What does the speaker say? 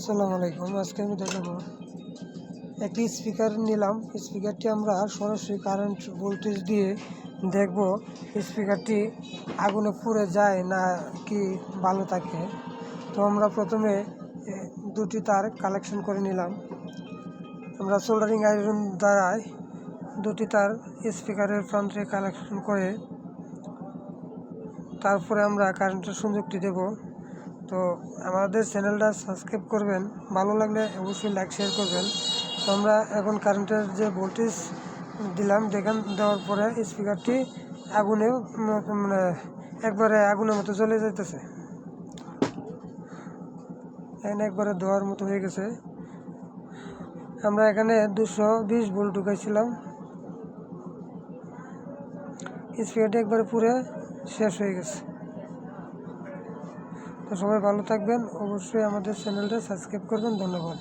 আসসালামু আলাইকুম। আজকে আমি দেখাবো একটি স্পিকার নিলাম। স্পিকারটি আমরা সরাসরি কারেন্ট ভোল্টেজ দিয়ে দেখব স্পিকারটি আগুনে পুড়ে যায় না কি ভালো থাকে। তো আমরা প্রথমে দুটি তার কালেকশন করে নিলাম। আমরা সোল্ডারিং আয়রন দ্বারায় দুটি তার স্পিকারের প্রান্তে কালেকশন করে, তারপরে আমরা কারেন্টের সংযোগটি দেব। তো আমাদের চ্যানেলটা সাবস্ক্রাইব করবেন, ভালো লাগলে অবশ্যই লাইক শেয়ার করবেন। তো আমরা এখন কারেন্টের যে ভোল্টেজ দিলাম, দেখান দেওয়ার পরে স্পিকারটি আগুনে মানে একবারে আগুনের মতো জ্বলে যাইতেছে। এখানে একবারে ধোয়ার মতো হয়ে গেছে। আমরা এখানে দুশো বিশ ভোল্ট ঢুকাইছিলাম। স্পিকারটি একবারে পুরে শেষ হয়ে গেছে। তো সবাই ভালো থাকবেন। অবশ্যই আমাদের চ্যানেলটা সাবস্ক্রাইব করবেন। ধন্যবাদ।